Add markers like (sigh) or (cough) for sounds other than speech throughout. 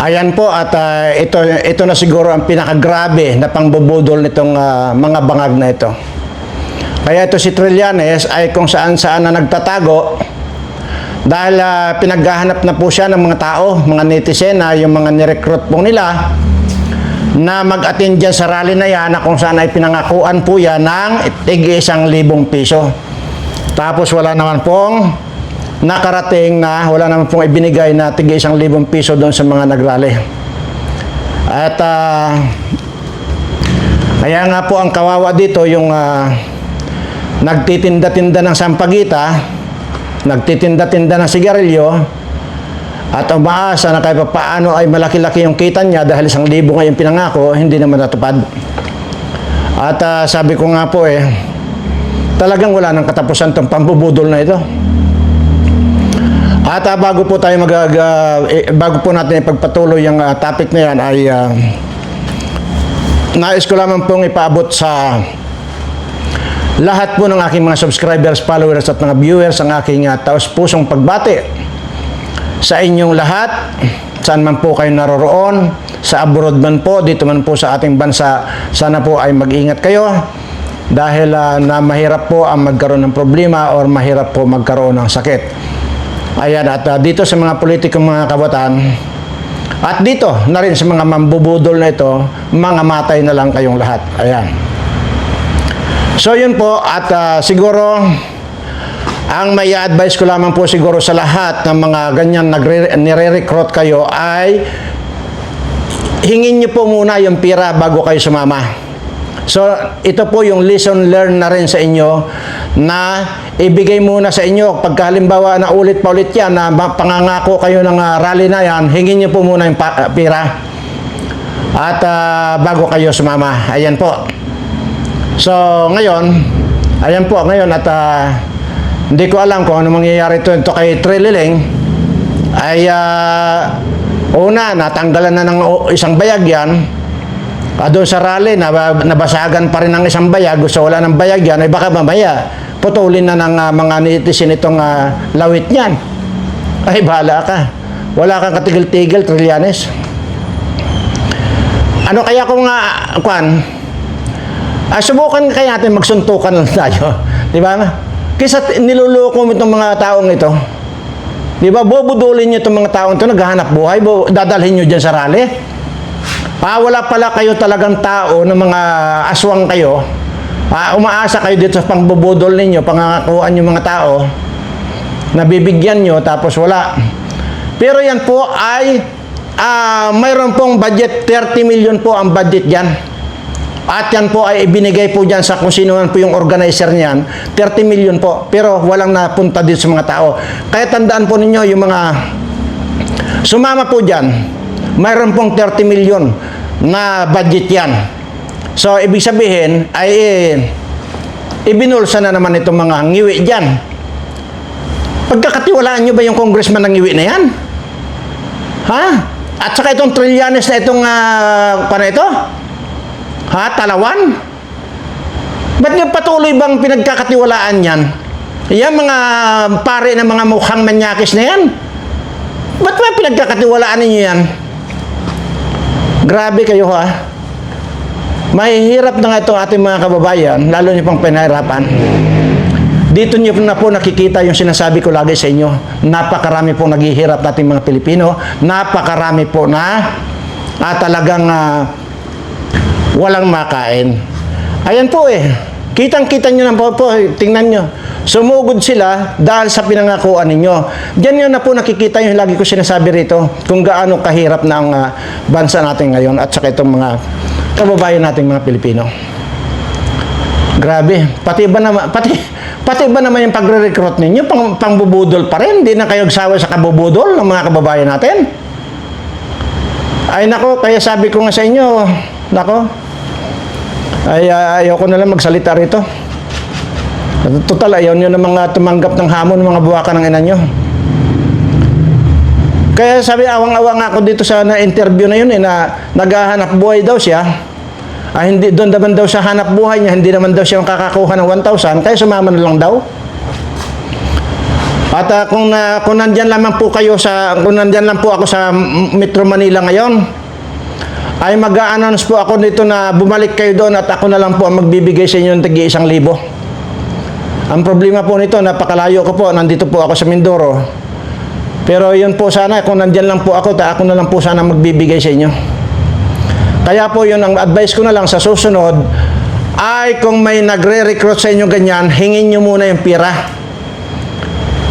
Ayan po at ah, ito ito na siguro ang pinakagrabe na pangbubudol nitong ah, mga bangag na ito. Kaya ito si Trillanes ay kung saan saan na nagtatago dahil ah, pinaghahanap na po siya ng mga tao, mga netizen na yung mga nirecruit po nila na mag-attend dyan sa rally na yan na kung saan ay pinangakuan po yan ng tig isang libong piso. Tapos wala naman pong nakarating na wala naman pong ibinigay na tig isang libong piso doon sa mga nagrally. At ah, kaya nga po ang kawawa dito yung ah, nagtitinda-tinda ng sampagita, nagtitinda-tinda ng sigarilyo, at umaasa na kahit paano ay malaki-laki yung kita niya dahil isang libo nga yung pinangako, hindi naman natupad. At ah, sabi ko nga po eh, talagang wala nang katapusan tong pambubudol na ito. At ah, bago po tayo mag eh, bago po natin ipagpatuloy yung ah, topic na yan ay ah, nais ko lamang pong ipaabot sa lahat po ng aking mga subscribers, followers at mga viewers ang aking uh, taos-pusong pagbati sa inyong lahat, saan man po kayo naroroon, sa abroad man po, dito man po sa ating bansa, sana po ay mag-ingat kayo dahil ah, na mahirap po ang magkaroon ng problema or mahirap po magkaroon ng sakit. Ayan, at ah, dito sa mga politikong mga kabataan, at dito na rin sa mga mambubudol na ito, mga matay na lang kayong lahat. Ayan. So yun po at ah, siguro ang may advice ko lamang po siguro sa lahat ng mga ganyan nagre- nire-recruit kayo ay hingin niyo po muna yung pira bago kayo sumama. So ito po yung lesson learned na rin sa inyo na ibigay muna sa inyo pagka halimbawa na ulit pa ulit yan na pangangako kayo ng ah, rally na yan, hingin niyo po muna yung pa- ah, pira. At ah, bago kayo sumama. Ayan po. So, ngayon, ayan po, ngayon at ah, hindi ko alam kung ano mangyayari ito, ito kay Trililing ay ah, una, natanggalan na ng isang bayag yan Ah, doon sa rally, nab- nabasagan pa rin ng isang bayag, gusto wala ng bayag yan, ay baka mamaya putulin na ng ah, mga netizen itong ah, lawit niyan. Ay, bahala ka. Wala kang katigil-tigil, Trillanes. Ano kaya kung nga, kwan, Ah, subukan kaya natin magsuntukan lang tayo. (laughs) Di ba? T- niluloko mo itong mga taong ito. Di ba? Bubudulin nyo itong mga taong ito, naghahanap buhay, bu- dadalhin nyo dyan sa rally. Ah, wala pala kayo talagang tao ng mga aswang kayo. Ah, umaasa kayo dito sa pangbubudol ninyo, pangangakuan yung mga tao. Nabibigyan nyo, tapos wala. Pero yan po ay, ah, mayroon pong budget, 30 million po ang budget dyan. At yan po ay ibinigay po dyan sa kung sino man po yung organizer niyan, 30 million po. Pero walang napunta dito sa mga tao. Kaya tandaan po ninyo yung mga sumama po dyan, mayroon pong 30 million na budget yan. So, ibig sabihin ay eh, ibinulsa na naman itong mga ngiwi dyan. Pagkakatiwalaan nyo ba yung congressman ng ngiwi na yan? Ha? At saka itong Trillanes na itong uh, paano ito? Ha? Talawan? Ba't niyo patuloy bang pinagkakatiwalaan yan? Yan mga pare ng mga mukhang manyakis na yan. Ba't ba pinagkakatiwalaan ninyo yan? Grabe kayo ha. Mahihirap na nga itong ating mga kababayan, lalo niyo pang pinahirapan. Dito niyo na po nakikita yung sinasabi ko lagi sa inyo. Napakarami pong naghihirap nating mga Pilipino. Napakarami po na ah, talagang ah, walang makain. Ayan po eh. Kitang-kita nyo na po, po, tingnan nyo. Sumugod sila dahil sa pinangakuan ninyo. Diyan yun na po nakikita yung lagi ko sinasabi rito kung gaano kahirap na ang ah, bansa natin ngayon at saka itong mga kababayan nating mga Pilipino. Grabe. Pati ba naman, pati, pati ba naman yung pagre-recruit ninyo, pang, pangbubudol pa rin? Hindi na kayo sawa sa kabubudol ng mga kababayan natin? Ay nako, kaya sabi ko nga sa inyo, nako, ay uh, ayoko na lang magsalita rito. Total, ayaw nyo na mga tumanggap ng hamon, mga buwaka ng ina nyo. Kaya sabi, awang-awa nga ako dito sa na-interview na yun, eh, na naghahanap buhay daw siya. Ah, hindi, doon naman daw siya hanap buhay niya, hindi naman daw siya makakakuha ng 1,000, kaya sumama na lang daw. At ah, kung, na, kung nandyan lamang po kayo sa, kung nandyan lang po ako sa Metro Manila ngayon, ay mag-a-announce po ako dito na bumalik kayo doon at ako na lang po ang magbibigay sa inyo ng tagi isang libo. Ang problema po nito, napakalayo ko po, nandito po ako sa Mindoro. Pero yun po sana, kung nandyan lang po ako, ta ako na lang po sana magbibigay sa inyo. Kaya po yun, ang advice ko na lang sa susunod, ay kung may nagre-recruit sa inyo ganyan, hingin nyo muna yung pira.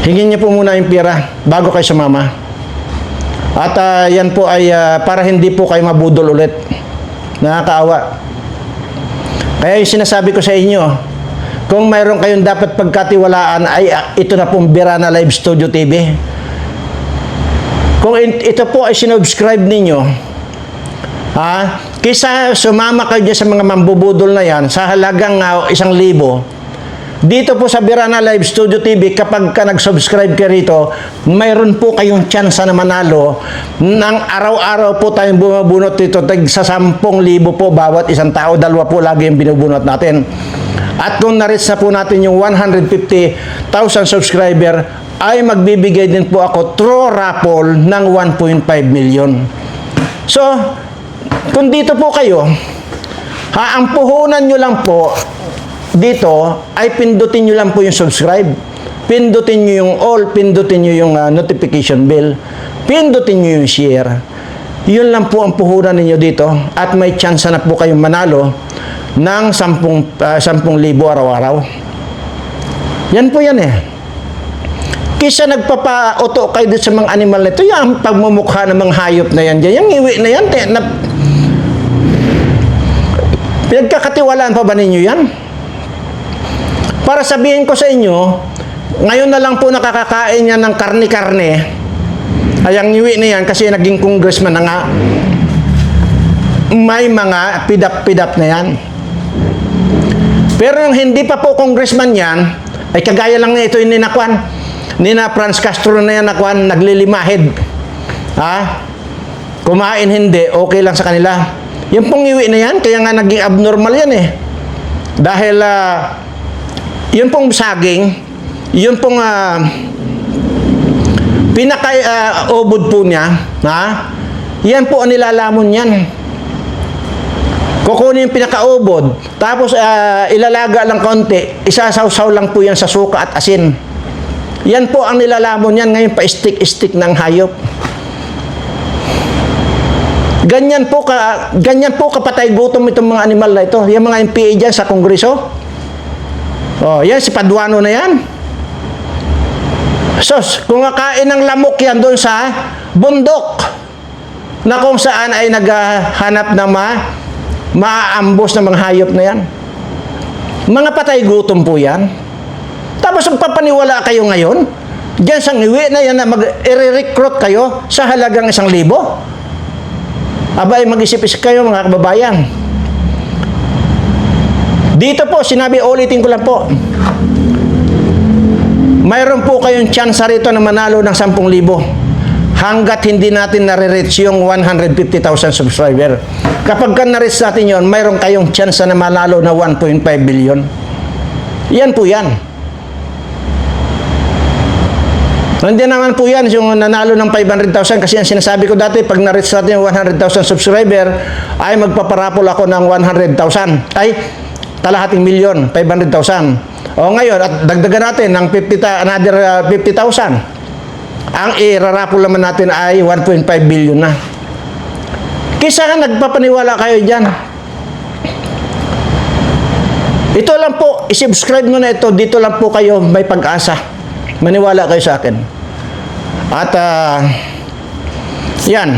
Hingin nyo po muna yung pira bago kayo sumama. At ah, yan po ay ah, para hindi po kayo mabudol ulit. Nakakaawa. Kaya yung sinasabi ko sa inyo, kung mayroon kayong dapat pagkatiwalaan ay ah, ito na pong Birana Live Studio TV. Kung ito po ay sinubscribe ninyo, ha, kisa sumama kayo sa mga mambubudol na yan sa halagang ah, isang libo, dito po sa Birana Live Studio TV, kapag ka nag-subscribe ka rito, mayroon po kayong chance na manalo ng araw-araw po tayong bumabunot dito tag sa 10,000 po bawat isang tao. Dalawa po lagi yung binubunot natin. At kung na-reach na po natin yung 150,000 subscriber, ay magbibigay din po ako through raffle ng 1.5 million. So, kung dito po kayo, ha, ang puhunan nyo lang po dito ay pindutin nyo lang po yung subscribe. Pindutin nyo yung all, pindutin nyo yung ah, notification bell, pindutin nyo yung share. Yun lang po ang puhunan ninyo dito at may chance na po kayong manalo ng 10,000 uh, 10,000 araw-araw. Yan po yan eh. Kisa nagpapa-auto kayo dito sa mga animal na ito, yung pagmumukha ng mga hayop na yan dyan, yung iwi na yan, te, na, pinagkakatiwalaan pa ba ninyo yan? Para sabihin ko sa inyo, ngayon na lang po nakakakain yan ng karni-karne. Ay, ang iwi na yan kasi naging congressman na nga. May mga pidap-pidap na yan. Pero yung hindi pa po congressman yan, ay kagaya lang na ito yung ninakwan. Nina Franz Castro na yan nakwan, naglilimahid. Ha? Kumain hindi, okay lang sa kanila. Yung pong iwi na yan, kaya nga naging abnormal yan eh. Dahil, ah, yun pong saging, yun pong ah, pinaka-ubod po niya, ha? Yan po ang nilalamon yan. Kukunin yung pinaka-ubod, tapos ah, ilalaga lang konti, isasawsaw lang po yan sa suka at asin. Yan po ang nilalamon yan, ngayon pa stick-stick ng hayop. Ganyan po ka ganyan po kapatay gutom itong mga animal na ito. Yung mga MPA diyan sa kongreso. Oh, yan si Paduano na yan. Sos, kung kakain ng lamok yan doon sa bundok na kung saan ay naghahanap na ma maaambos ng mga hayop na yan. Mga patay gutom po yan. Tapos magpapaniwala kayo ngayon, diyan sa ngiwi na yan na mag-recruit kayo sa halagang isang libo. Abay, mag-isip-isip kayo mga kababayan. Dito po, sinabi, ulitin ko lang po. Mayroon po kayong chance rito na manalo ng 10,000 hanggat hindi natin nare-reach yung 150,000 subscriber. Kapag ka na-reach natin yon, mayroon kayong chance na manalo na 1.5 billion. Yan po yan. Nandiyan naman po yan, yung nanalo ng 500,000 kasi ang sinasabi ko dati, pag na-reach natin yung 100,000 subscriber, ay magpaparapol ako ng 100,000. Ay, kalahating milyon, 500,000. O ngayon, at dagdagan natin ng 50, ta- another uh, 50,000. Ang irarapol naman natin ay 1.5 billion na. Kisa nga nagpapaniwala kayo dyan. Ito lang po, isubscribe mo na ito, dito lang po kayo may pag-asa. Maniwala kayo sa akin. At, ah, yan.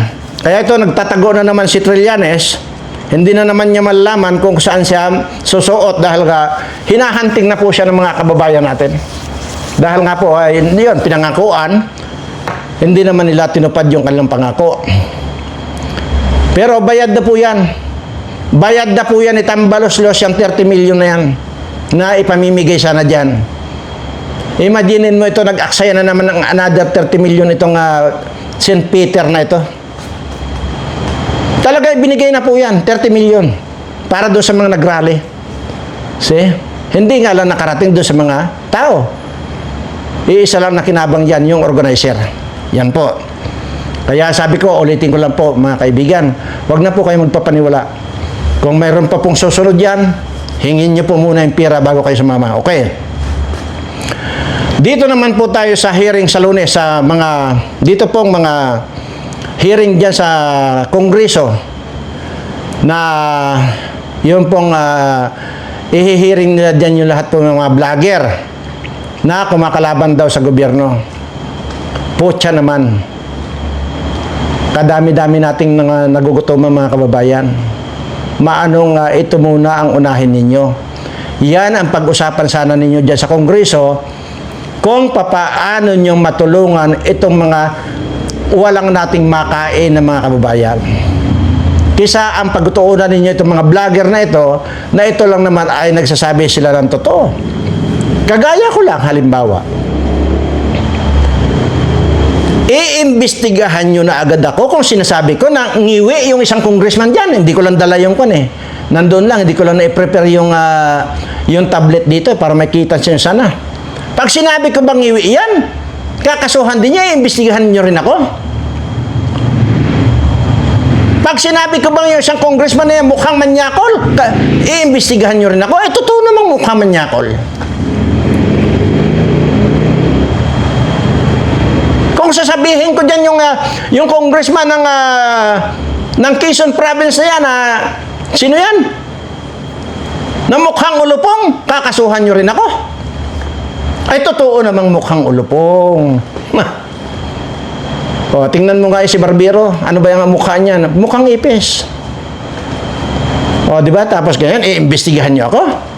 Kaya ito, nagtatago na naman si Trillanes. Hindi na naman niya malalaman kung saan siya susuot dahil nga hinahanting na po siya ng mga kababayan natin. Dahil nga po, ay, yun, pinangakuan, hindi naman nila tinupad yung kanilang pangako. Pero bayad na po yan. Bayad na po yan, itambalos los yung 30 million na yan na ipamimigay sana dyan. Imaginin mo ito, nag-aksaya na naman ng another 30 million itong ah, St. Peter na ito. Talaga binigay na po yan, 30 million. Para doon sa mga nagrally. See? Hindi nga lang nakarating doon sa mga tao. Iisa lang na kinabang yan, yung organizer. Yan po. Kaya sabi ko, ulitin ko lang po mga kaibigan, wag na po kayo magpapaniwala. Kung mayroon pa pong susunod yan, hingin niyo po muna yung pira bago kayo sumama. Okay? Dito naman po tayo sa hearing sa lunes sa mga, dito pong mga hearing dyan sa kongreso na yun pong uh, ihihiring nila dyan yung lahat po ng mga vlogger na kumakalaban daw sa gobyerno. Putya naman. Kadami-dami nating mga nagugutuman mga kababayan. Maanong uh, ito muna ang unahin ninyo. Yan ang pag-usapan sana ninyo dyan sa kongreso kung papaano nyo matulungan itong mga walang nating makain na mga kababayan. Kisa ang pagtuunan ninyo itong mga vlogger na ito, na ito lang naman ay nagsasabi sila ng totoo. Kagaya ko lang, halimbawa. Iimbestigahan nyo na agad ako kung sinasabi ko na ngiwi yung isang congressman dyan. Hindi ko lang dala yung kun eh. Nandun lang, hindi ko lang na-prepare yung, ah, yung tablet dito para makita siya sana. Pag sinabi ko bang ngiwi yan, kakasuhan din niya, iimbestigahan nyo rin ako. Pag sinabi ko bang yung isang congressman na yan mukhang manyakol, iimbestigahan nyo rin ako. Eh, totoo namang mukhang manyakol. Kung sasabihin ko dyan yung, ah, yung congressman ng, ah, ng Quezon Province na yan, ah, sino yan? Na mukhang ulupong, kakasuhan nyo rin ako. Ay, totoo namang mukhang ulupong. O, tingnan mo nga eh si Barbero. Ano ba yung mukha niya? Mukhang ipis. O, di ba? Tapos ganyan, iimbestigahan niyo ako.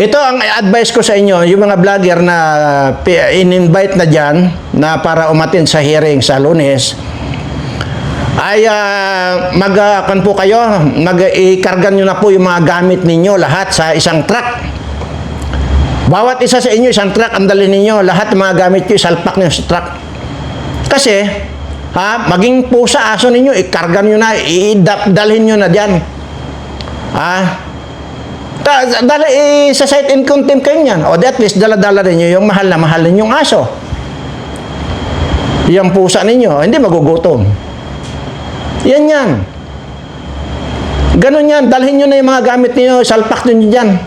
Ito ang advice ko sa inyo, yung mga vlogger na pi- in-invite na dyan na para umatin sa hearing sa lunes, ay uh, mag uh, po kayo, mag-ikargan nyo na po yung mga gamit ninyo lahat sa isang truck. Bawat isa sa inyo, isang truck ang dalhin ninyo. Lahat ng mga gamit nyo, isalpak nyo sa truck. Kasi, ha, maging pusa, aso ninyo, ikarga nyo na, idalhin nyo na dyan. Ha? Ta, dala, eh, sa site in contempt kayo niyan. O at least, dala-dala rin yung mahal na mahal ninyong aso. Yung pusa ninyo, hindi magugutom. Yan yan. Ganon yan. Dalhin nyo na yung mga gamit ninyo, salpak nyo dyan.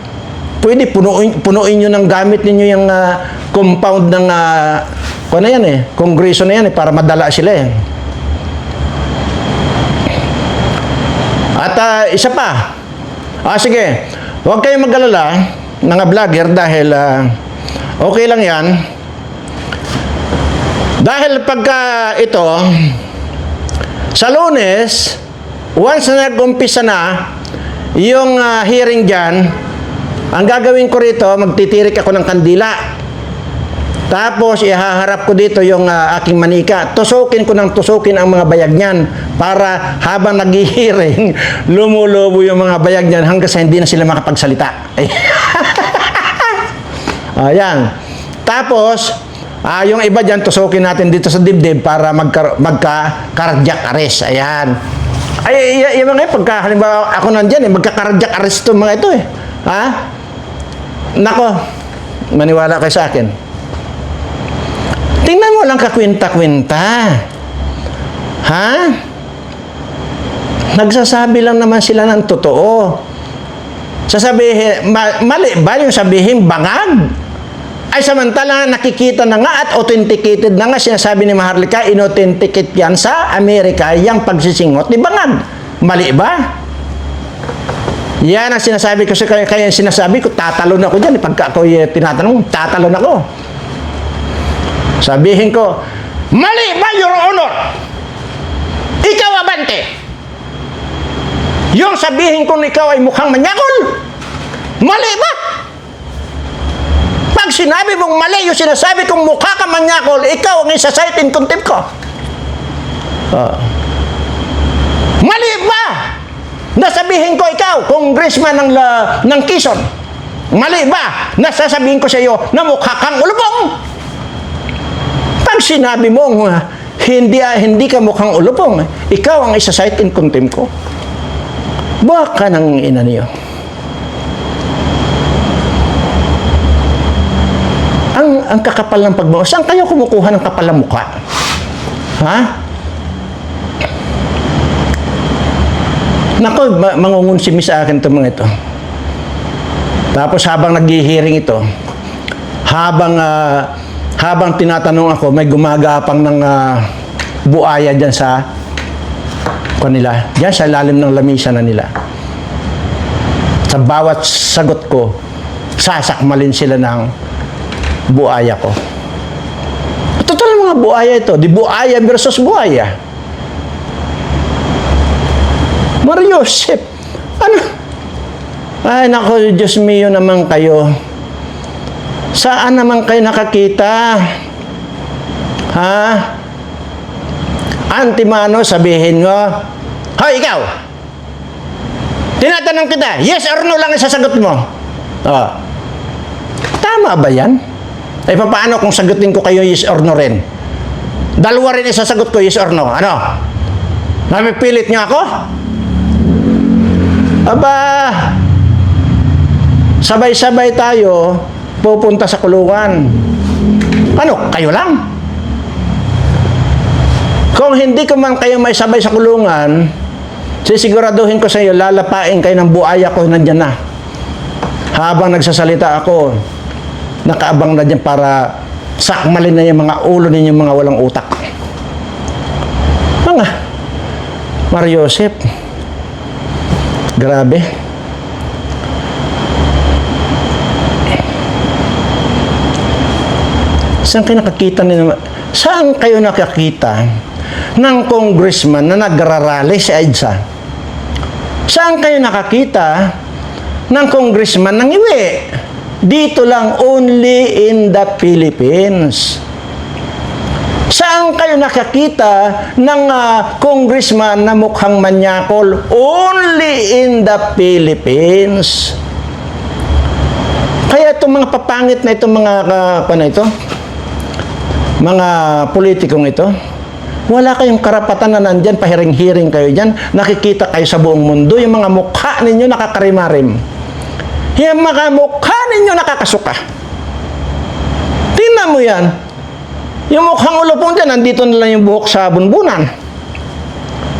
Pwede punuin, punuin nyo ng gamit ninyo yung ah, compound ng uh, kung ano yan eh, kongreso na yan eh, para madala sila eh. At ah, isa pa, ah sige, huwag kayong mag-alala, mga vlogger, dahil ah, okay lang yan. Dahil pagka ito, sa lunes, once na nag-umpisa na yung ah, hearing dyan, ang gagawin ko rito, magtitirik ako ng kandila. Tapos, ihaharap ko dito yung ah, aking manika. Tusukin ko ng tusukin ang mga bayag niyan para habang naghihiring, (laughs) lumulobo yung mga bayag niyan hanggang sa hindi na sila makapagsalita. (laughs) Ayan. Tapos, ah, yung iba dyan, tusukin natin dito sa dibdib para magka, magka-cardiac arrest. Ayan. Ay, y- yung mga pagka halimbawa ako nandyan, eh, magka-cardiac arrest itong mga ito eh. Ha? Nako, maniwala kayo sa akin. Tingnan mo lang kakwenta-kwenta. Ha? Nagsasabi lang naman sila ng totoo. Sasabihin, ma- mali ba yung sabihin bangag? Ay samantala nakikita na nga at authenticated na nga sinasabi ni Maharlika, inauthenticate yan sa Amerika, yung pagsisingot ni Bangag. Mali ba? Yan ang sinasabi ko sa kaya, kaya sinasabi ko, tatalon ako dyan. Pagka ako eh, tinatanong, tatalon ako. Sabihin ko, mali ba, Your Honor? Ikaw, Abante. Yung sabihin kong ikaw ay mukhang manyakol, mali ba? Pag sinabi mong mali yung sinasabi kong mukha ka manyakol, ikaw ang isa-cite in contempt ko. Ah. Mali ba? Nasabihin ko ikaw, congressman ng, la, ng Quezon. Mali ba? Nasasabihin ko sa iyo na mukha kang ulupong. Pag sinabi mo, uh, hindi, ah, hindi ka mukhang ulupong, ikaw ang isa-cite in contempt ko. Baka ng ina niyo. ang kakapal ng pagmumukha. Saan kayo kumukuha ng kapal ng mukha? Ha? Nako, ma- mangungunsimi sa akin itong mga ito. Tapos habang naghihiring ito, habang ah, habang tinatanong ako, may gumagapang ng ah, buaya dyan sa kanila. Dyan sa lalim ng lamisa na nila. Sa bawat sagot ko, sasakmalin sila ng buaya ko. Total mga buaya ito. Di buaya versus buaya. Mario Joseph, ano? Ay, nako, Diyos mio naman kayo. Saan naman kayo nakakita? Ha? Antimano, sabihin mo, Hoy, ikaw! Tinatanong kita, yes or no lang ang sasagot mo. Oh. Tama ba yan? Eh, paano kung sagutin ko kayo yes or no rin? Dalawa rin isasagot ko yes or no. Ano? Namipilit niyo ako? Aba, sabay-sabay tayo pupunta sa kulungan. Ano, kayo lang? Kung hindi ko man kayo may sabay sa kulungan, sisiguraduhin ko sa iyo, lalapain kayo ng buaya ko nandyan na. Habang nagsasalita ako, nakaabang na dyan para sakmalin na yung mga ulo ninyo mga walang utak. Mga, Mario Joseph, grabe. Saan kayo nakakita nila? Saan kayo nakakita ng congressman na nagrarally sa EDSA? Saan kayo nakakita ng congressman ng iwi? Dito lang, only in the Philippines. Saan kayo nakakita ng ah, congressman na mukhang manyakol? Only in the Philippines. Kaya itong mga papangit na itong mga uh, paano ito? Mga politikong ito, wala kayong karapatan na nandyan, pahiring-hiring kayo dyan, nakikita kayo sa buong mundo, yung mga mukha ninyo nakakarimarim. Yung mga mukha ninyo nakakasuka. Tingnan mo yan. Yung mukhang ulupong dyan, nandito na lang yung buhok sa bunbunan.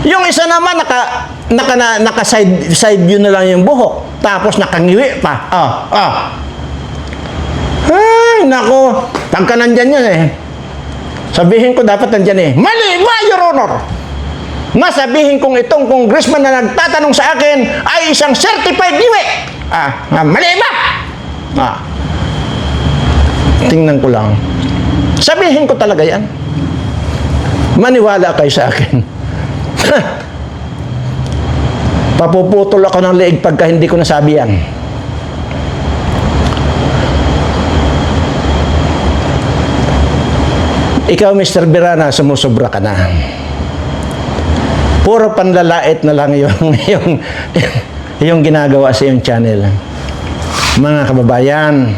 Yung isa naman, naka, naka, na, naka side, side view na lang yung buhok. Tapos nakangiwi pa. Ah, ah. Ay, nako. Pagka nandyan yan eh. Sabihin ko dapat nandyan eh. Mali ba, Your Honor? Masabihin kong itong congressman na nagtatanong sa akin ay isang certified iwi. Ah, ah, mali ba? Ah. Tingnan ko lang. Sabihin ko talaga yan. Maniwala kayo sa akin. (laughs) Papuputol ako ng leeg pagka hindi ko nasabi yan. Ikaw, Mr. Birana, sumusobra ka na. Puro panlalait na lang yung, (laughs) yung, yung ginagawa sa iyong channel. Mga kababayan,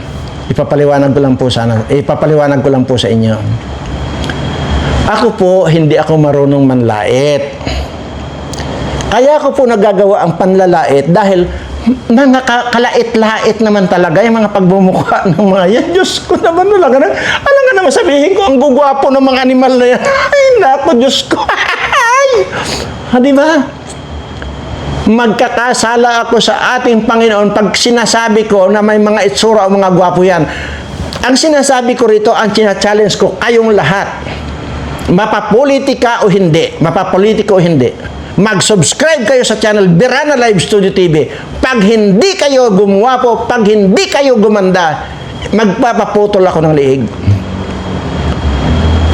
ipapaliwanag ko lang po sana, ipapaliwanag ko lang po sa inyo. Ako po, hindi ako marunong manlait. Kaya ako po nagagawa ang panlalait dahil mga ka- kalait-lait naman talaga yung mga pagbumukha (laughs) ng mga yan. Diyos ko naman wala ka na. Alam nga naman sabihin ko, ang gugwapo ng mga animal na yan. (laughs) Ay, naku, Diyos ko. (laughs) Ay! Ha, di ba? Magkakasala ako sa ating Panginoon pag sinasabi ko na may mga itsura o mga gwapo yan. Ang sinasabi ko rito, ang challenge ko, kayong lahat, mapapolitika o hindi, mapapolitika o hindi, mag-subscribe kayo sa channel Birana Live Studio TV. Pag hindi kayo gumwapo, pag hindi kayo gumanda, magpapaputol ako ng liig.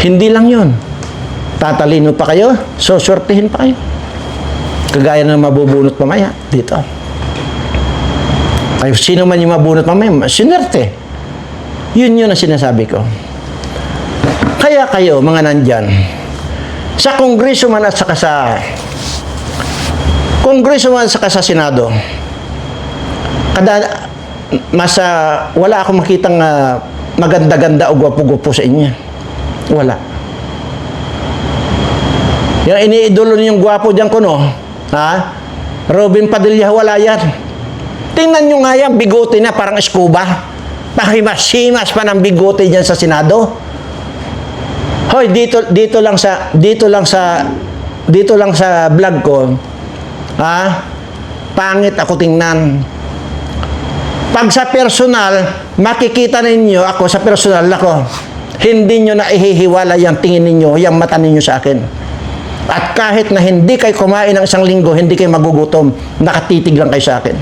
Hindi lang yon. Tatalino pa kayo, susurtihin pa kayo. Kagaya ng mabubunot mamaya dito. Ay, sino man yung mabunot mamaya, sinerte. Yun yun ang sinasabi ko. Kaya kayo, mga nandyan, sa kongreso man at saka sa kongreso man at saka sa senado, kada mas ah, wala akong makitang ah, maganda-ganda o gwapo-gwapo sa inyo. Wala. Yung iniidolo niyong gwapo diyan ko no, ha? Robin Padilla wala yan. Tingnan nyo nga yan, bigote na parang scuba. Nagpahimas-himas pa ng bigote dyan sa Senado. Hoy, dito dito lang sa dito lang sa dito lang sa vlog ko. Ha? Pangit ako tingnan. Pag sa personal, makikita ninyo ako sa personal ako. Hindi nyo na ihihiwala yung tingin ninyo, yung mata ninyo sa akin. At kahit na hindi kayo kumain ng isang linggo, hindi kayo magugutom, nakatitig lang kayo sa akin.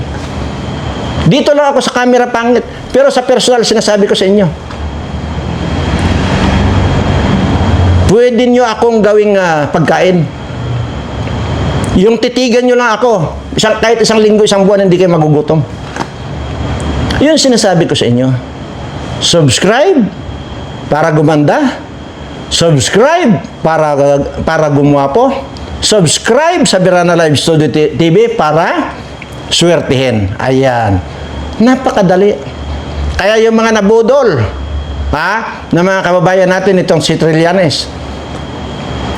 Dito lang ako sa camera pangit, pero sa personal sinasabi ko sa inyo. Pwede nyo akong gawing ah, pagkain. Yung titigan nyo lang ako, isang, kahit isang linggo, isang buwan, hindi kayo magugutom. Yun sinasabi ko sa inyo. Subscribe para gumanda. Subscribe para para gumwapo. Subscribe sa Birana Live Studio TV para swertihin. Ayan. Napakadali. Kaya yung mga nabudol, ha, na mga kababayan natin itong si Trillanes,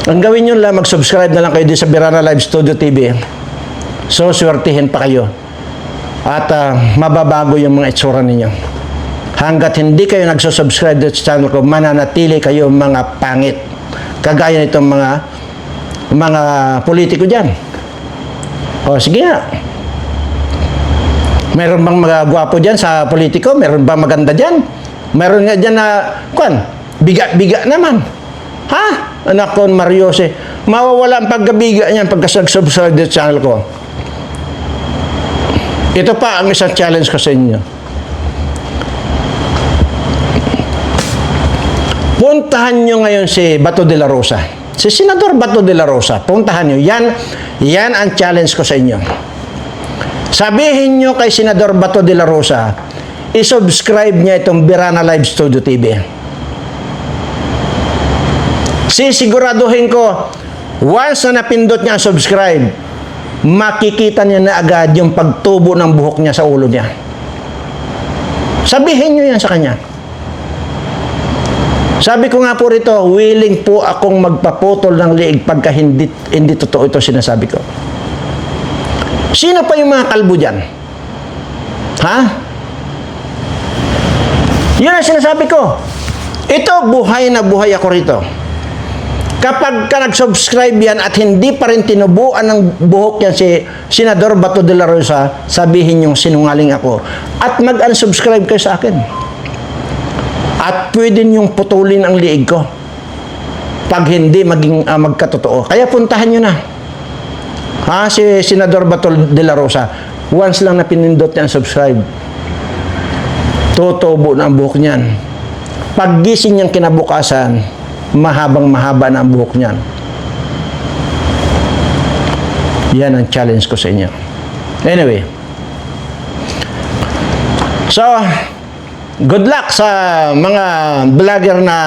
ang gawin nyo lang, mag-subscribe na lang kayo din sa Birana Live Studio TV. So, swertihin pa kayo. At ah, mababago yung mga itsura ninyo. Hanggat hindi kayo nagsusubscribe sa channel ko, mananatili kayo mga pangit. Kagaya nitong mga mga politiko dyan. O, sige nga. Meron bang mga gwapo dyan sa politiko? Meron bang maganda dyan? Meron nga dyan na, kwan, biga-biga naman. Ha? Anak ko, Mariose, mawawala ang pagkabiga niyan pagkasag-subscribe sa channel ko. Ito pa ang isang challenge ko sa inyo. Puntahan nyo ngayon si Bato de la Rosa. Si Senador Bato de la Rosa. Puntahan nyo. Yan, yan ang challenge ko sa inyo. Sabihin nyo kay Senador Bato de la Rosa, isubscribe niya itong Birana Live Studio TV. Sisiguraduhin ko, once na napindot niya ang subscribe, makikita niya na agad yung pagtubo ng buhok niya sa ulo niya. Sabihin niyo yan sa kanya. Sabi ko nga po rito, willing po akong magpaputol ng liig pagka hindi, hindi totoo ito sinasabi ko. Sino pa yung mga kalbo dyan? Ha? Yun ang sinasabi ko. Ito, buhay na buhay ako rito. Kapag ka nag-subscribe yan at hindi pa rin tinubuan ng buhok yan si Senador Bato de la Rosa, sabihin yung sinungaling ako. At mag-unsubscribe kayo sa akin. At pwede niyong putulin ang liig ko. Pag hindi maging ah, magkatotoo. Kaya puntahan niyo na. Ha, si Senador Bato de la Rosa, once lang na pinindot niya ang subscribe, tutubo na ang buhok niyan. Paggising niyang kinabukasan, mahabang mahaba na ang buhok niyan. Yan ang challenge ko sa inyo. Anyway. So, good luck sa mga vlogger na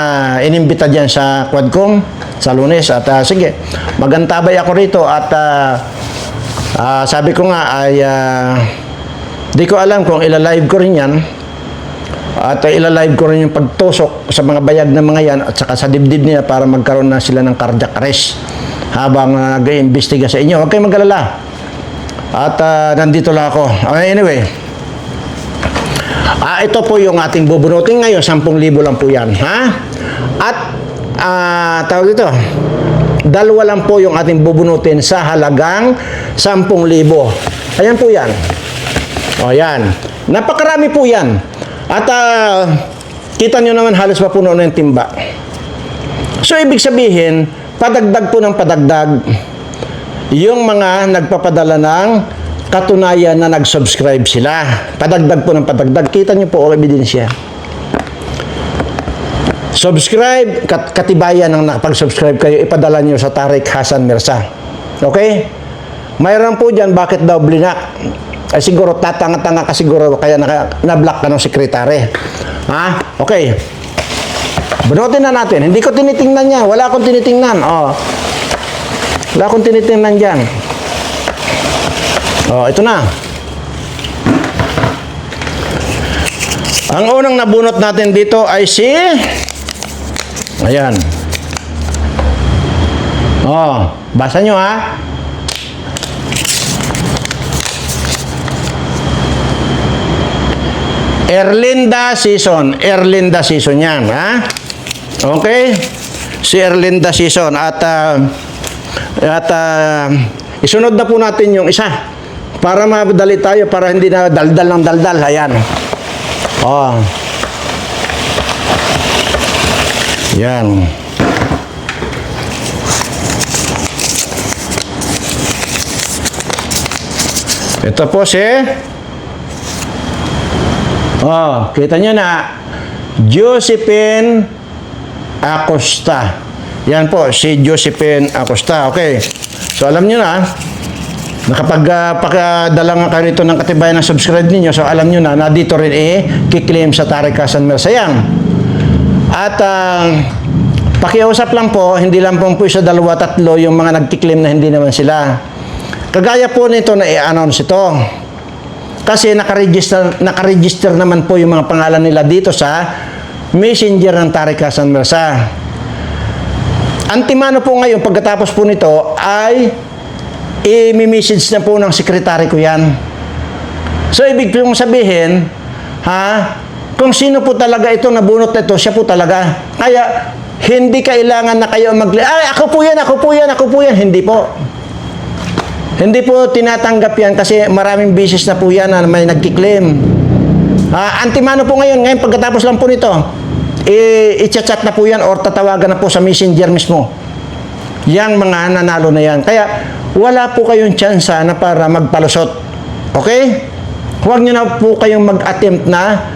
inimbita dyan sa Quadcom sa lunes. At ah, sige, magantabay ako rito at ah, ah, sabi ko nga ay ah, di ko alam kung ila-live ko rin yan at uh, ila-live ko rin yung pagtusok sa mga bayag ng mga yan at saka sa dibdib nila para magkaroon na sila ng cardiac arrest habang uh, nag-iimbestiga sa inyo. Huwag kayong mag-alala. At uh, nandito lang ako. Okay, anyway. Ah, ito po yung ating bubunutin ngayon. 10,000 lang po yan. Ha? At, ah, tawag dito, dalawa lang po yung ating bubunutin sa halagang 10,000. Ayan po yan. O, yan. Napakarami po yan. At ah, kita nyo naman halos mapuno na yung timba. So, ibig sabihin, padagdag po ng padagdag yung mga nagpapadala ng katunayan na nag-subscribe sila. Padagdag po ng padagdag. Kita nyo po ang ebidensya. Subscribe, kat katibayan ng nakapag-subscribe kayo, ipadala nyo sa Tarek Hasan Mirza. Okay? Mayroon po dyan, bakit daw blinak? Ay siguro tatanga-tanga ka siguro kaya na-block ka ng sekretary. Ha? Okay. Bunutin na natin. Hindi ko tinitingnan niya. Wala akong tinitingnan. Oh. Wala akong tinitingnan dyan. Oh, ito na. Ang unang nabunot natin dito ay si Ayan. Oh, basa nyo ha. Erlinda Season. Erlinda Season yan, ha? Okay? Si Erlinda Season. At, ah, at ah, isunod na po natin yung isa. Para madali tayo, para hindi na daldal ng daldal. Ayan. Oh. Yan. Ito po si Oh, kita nyo na Josephine Acosta. Yan po, si Josephine Acosta. Okay. So, alam nyo na, nakapag uh, nga kayo nito ng katibayan ng subscribe ninyo, so alam nyo na, na dito rin eh, kiklaim sa Tarikasan Mersayang. At ah, pakiusap lang po, hindi lang po po isa, dalawa, tatlo yung mga nagkiklaim na hindi naman sila. Kagaya po nito na i-announce ito. Kasi nakaregister, nakaregister naman po yung mga pangalan nila dito sa messenger ng Tarikasan Mersa. Antimano po ngayon, pagkatapos po nito, ay i-message na po ng sekretary ko yan. So, ibig kong sabihin, ha, kung sino po talaga ito nabunot na ito, siya po talaga. Kaya, hindi kailangan na kayo mag ay, ako po yan, ako po yan, ako po yan. Hindi po. Hindi po tinatanggap yan kasi maraming bisis na po yan na may nagkiklaim. Ah, antimano po ngayon, ngayon pagkatapos lang po nito, i-chat na po yan or tatawagan na po sa messenger mismo. Yang mga nanalo na yan. Kaya wala po kayong tsansa na para magpalusot. Okay? Huwag nyo na po kayong mag-attempt na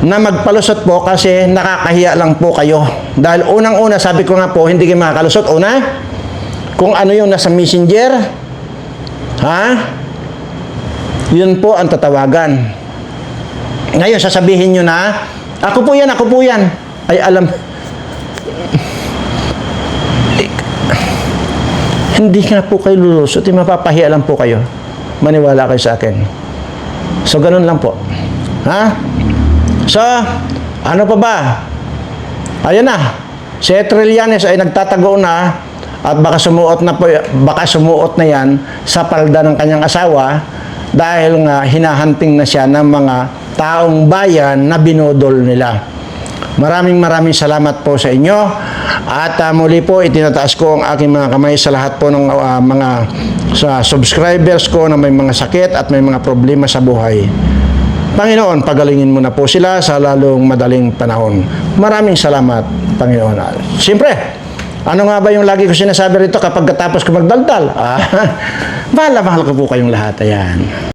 na magpalusot po kasi nakakahiya lang po kayo. Dahil unang-una, sabi ko nga po, hindi kayo makakalusot. Una, kung ano yung nasa messenger, Ha? Yun po ang tatawagan. Ngayon, sasabihin nyo na, ako po yan, ako po yan. Ay, alam, hindi nga po kayo lulusot, eh, mapapahiya lang po kayo. Maniwala kayo sa akin. So, ganun lang po. Ha? So, ano pa ba? Ayan na. Si Trillanes ay nagtatago na at baka sumuot na po, baka sumuot na yan sa palda ng kanyang asawa dahil nga hinahanting na siya ng mga taong bayan na binodol nila. Maraming maraming salamat po sa inyo at ah, muli po itinataas ko ang aking mga kamay sa lahat po ng ah, mga sa subscribers ko na may mga sakit at may mga problema sa buhay. Panginoon, pagalingin mo na po sila sa lalong madaling panahon. Maraming salamat, Panginoon. Siyempre, ano nga ba yung lagi ko sinasabi rito kapag katapos ko magdaldal? Ah, (laughs) mahal na mahal ko po kayong lahat. Ayan.